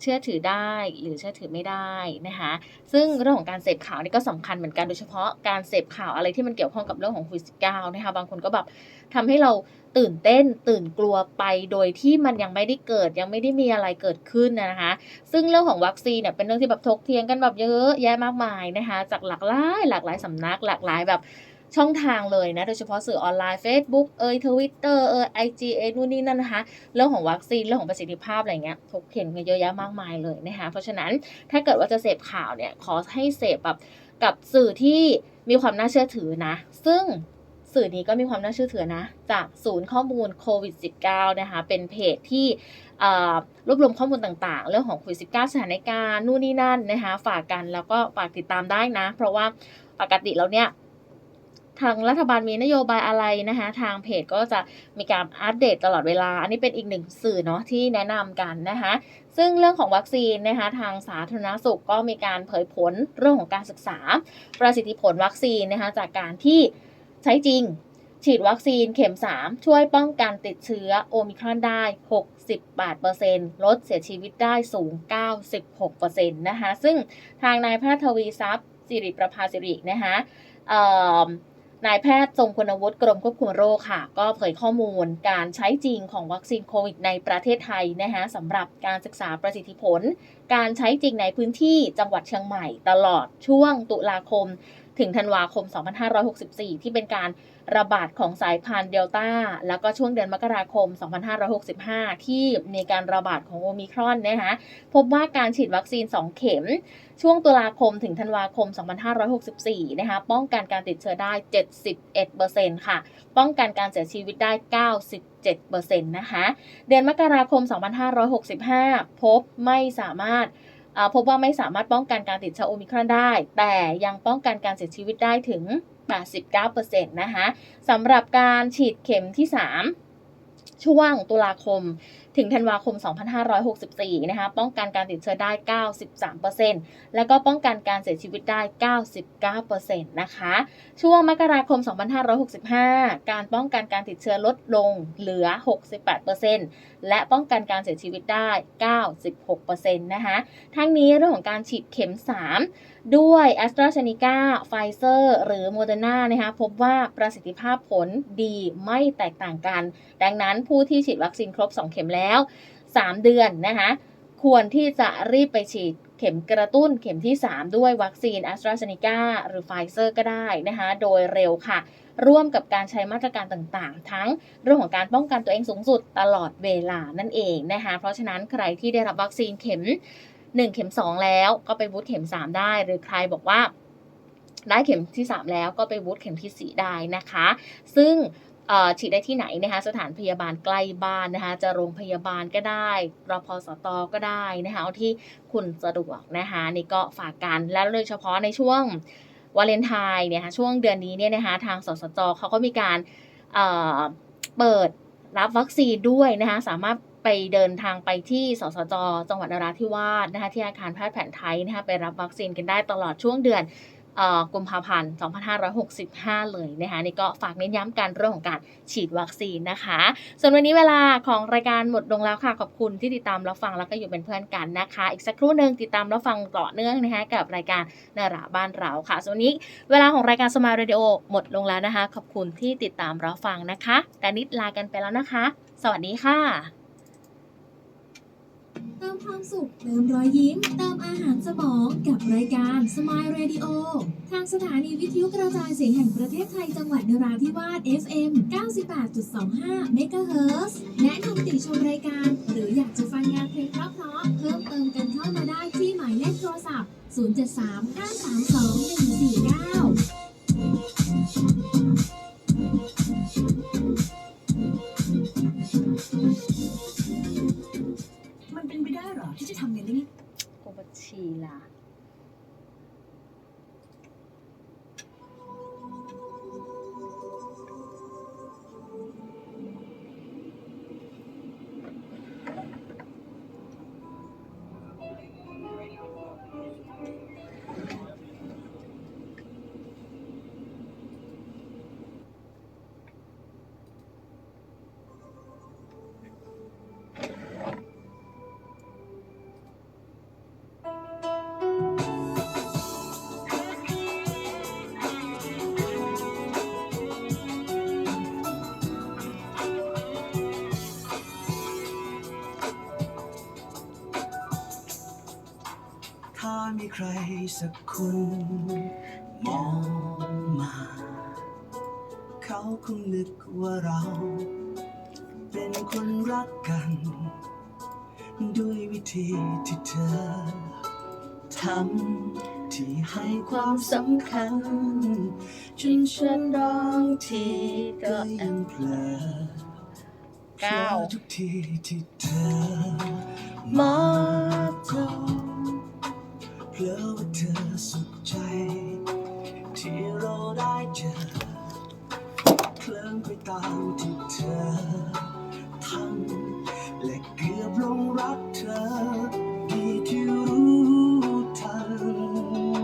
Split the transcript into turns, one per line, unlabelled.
เชื่อถือได้หรือเชื่อถือไม่ได้นะคะซึ่งเรื่องของการเสพข่าวนี่ก็สำคัญเหมือนกันโดยเฉพาะการเสพข่าวอะไรที่มันเกี่ยวข้องกับเรื่องของโควิด19นะคะบางคนก็แบบทำให้เราตื่นเต้นตื่นกลัวไปโดยที่มันยังไม่ได้เกิดยังไม่ได้มีอะไรเกิดขึ้นนะคะ ซึ่งเรื่องของวัคซีนเนี่ยเป็นเรื่องที่แบบถกเถียงกันแบบเยอะแยะมากมายนะคะจากหลากหลายหลากหลายสำนักหลากหลายแบบ ช่องทางเลยนะ โดยเฉพาะสื่อออนไลน์ Facebook เอ่ย Twitter เอ่ย IG เอยนู่นนี่นั่นนะคะเรื่องของวัคซีนเรื่องของประสิทธิภาพอะไรเงี้ยถกเถียงกันเยอะแยะมากมายเลยนะคะเพราะฉะนั้นถ้าเกิดว่าจะเสพข่าวเนี่ยขอให้เสพแบบกับสื่อที่มีความน่าเชื่อถือนะ ซึ่งสื่อนี้ก็มีความน่าเชื่อถือนะ จากศูนย์ข้อมูลโควิด -19 นะคะ เป็นเพจที่รวบรวมข้อมูลต่างๆ เรื่องของโควิด -19 สถานการณ์นู่นนี่นั่นนะคะ ฝากกันแล้วก็ฝากติดตามได้นะ เพราะว่าปกติแล้วเนี่ย ทางรัฐบาลมีนโยบายอะไรนะคะทางเพจก็จะมีการอัปเดตตลอดเวลา อันนี้เป็นอีกหนึ่งสื่อเนาะที่แนะนำกันนะคะซึ่งเรื่องของวัคซีนนะคะทางสาธารณสุขก็มีการเผยผลเรื่องของการศึกษา ประสิทธิผลวัคซีนนะคะจากการที่ใช้จริง ฉีดวัคซีนเข็ม 3 ช่วยป้องกันติดเชื้อโอมิครอนได้ 68%ลดเสียชีวิตได้สูง 96%นะคะซึ่งทางนายแพทย์ทวีทรัพย์สิริประภาสิรินะคะ นายแพทย์ทรงคุณวุฒิกรมควบคุมโรคค่ะ ก็เผยข้อมูลการใช้จริงของวัคซีนโควิดในประเทศไทยนะคะสำหรับการศึกษาประสิทธิผล การใช้จริงในพื้นที่จังหวัดเชียงใหม่ตลอดช่วงตุลาคม ถึงธันวาคม 2564 ที่เป็นการระบาดของสายพันธุ์เดลต้า แล้วก็ช่วงเดือนมกราคม 2565 ที่มีการระบาดของโอมิครอนนะคะพบว่าการฉีดวัคซีน 2 เข็ม ช่วงตุลาคมถึงธันวาคม 2564 นะคะป้องกันการติดเชื้อได้ 71%ค่ะ ป้องกันการเสียชีวิตได้ 97%นะคะ เดือนมกราคม 2565 พบไม่สามารถ พบว่าไม่สามารถป้องกันการติดเชื้อโอมิครอนได้ แต่ยังป้องกันการเสียชีวิตได้ถึง 89%นะคะสำหรับการฉีดเข็มที่ 3 ช่วงตุลาคม ถึงธันวาคม 2564 นะคะ ป้องกันการติดเชื้อได้ 93%แล้วก็ป้องกันการเสียชีวิตได้ 99%นะคะ ช่วงมกราคม 2565 การป้องกันการติดเชื้อลดลงเหลือ 68%และป้องกันการเสียชีวิตได้ 96%นะคะ ทั้งนี้เรื่องของการฉีดเข็ม 3 ด้วย a s t r a z เซ e c a Pfizer หรือ Moderna นะคะพบว่าประสิทธิภาพผลดีไม่แตกต่างกัน ดังนั้นผู้ที่ฉีดวัคซีนครบ 2 เข็มแล้วแล้ว 3 เดือนนะคะควรที่จะรีบไปฉีดเข็มกระตุ้นเข็มที่ 3 ด้วยวัคซีน a s t r a z เซ e c a หรือ Pfizer ก็ได้นะคะโดยเร็วค่ะ ร่วมกับการใช้มาตรการต่างๆ ทั้งเรื่องของการป้องกันตัวเองสูงสุดตลอดเวลานั่นเองนะคะเพราะฉะนั้นใครที่ได้รับวัคซีนเข็ม 1 เข็ม 2 แล้วก็ไปบูสต์เข็ม 3 ได้ หรือใครบอกว่าได้เข็มที่ 3 แล้วก็ไปบูสต์เข็มที่ 4 ได้นะคะ ซึ่ง ฉีดได้ที่ไหนนะคะสถานพยาบาลใกล้บ้านนะคะจะโรงพยาบาลก็ได้รพสตก็ได้นะคะเอาที่คุณสะดวกนะคะนี่ก็ฝากกันแล้วโดยเฉพาะในช่วงวาเลนไทน์เนี่ยค่ะช่วงเดือนนี้เนี่ยนะคะทางสสจเขาก็มีการเปิดรับวัคซีนด้วยนะคะสามารถไปเดินทางไปที่สสจ จังหวัดนราธิวาสนะคะที่อาคารแพทย์แผนไทยนะคะไปรับวัคซีนกันได้ตลอดช่วงเดือน กุมภาพันธ์ 2565 เลยนะคะนี่ก็ฝากเน้นย้ำกันเรื่องของการฉีดวัคซีนนะคะ ส่วนวันนี้เวลาของรายการหมดลงแล้วค่ะ ขอบคุณที่ติดตามรับฟังแล้วก็อยู่เป็นเพื่อนกันนะคะ อีกสักครู่หนึ่งติดตามรับฟังต่อเนื่องนะคะกับรายการนาราบ้านเราค่ะส่วนนี้เวลาของรายการสมาร์ทเรดิโอหมดลงแล้วนะคะ ขอบคุณที่ติดตามรับฟังนะคะ แต่นิดลากันไปแล้วนะคะ สวัสดีค่ะ
มความสุข เติมรอยยิ้ม เติมอาหารสมองกับรายการ Smile Radio ทางสถานีวิทยุกระจายเสียงแห่งประเทศไทยจังหวัดนราธิวาส FM 98.25 MHz แนะนำติชมรายการ หรืออยากจะฟังงานเพลงเพราะๆเพิ่มเติมกันเข้ามาได้ที่หมายเลขโทรศัพท์ 073-532-149
ใครสักคนมองมา เขาคงนึกว่าเรา เป็นคนรักกัน ด้วยวิธีที่เธอทำที่ให้ความสำคัญ จนฉันร้องทีก็ยังเพลอ
ก้าทุกทีที่
เธอมอง เพื่อว่าเธอสุขใจ ที่เราได้เจอ เคลิ้มไปตามที่เธอทำ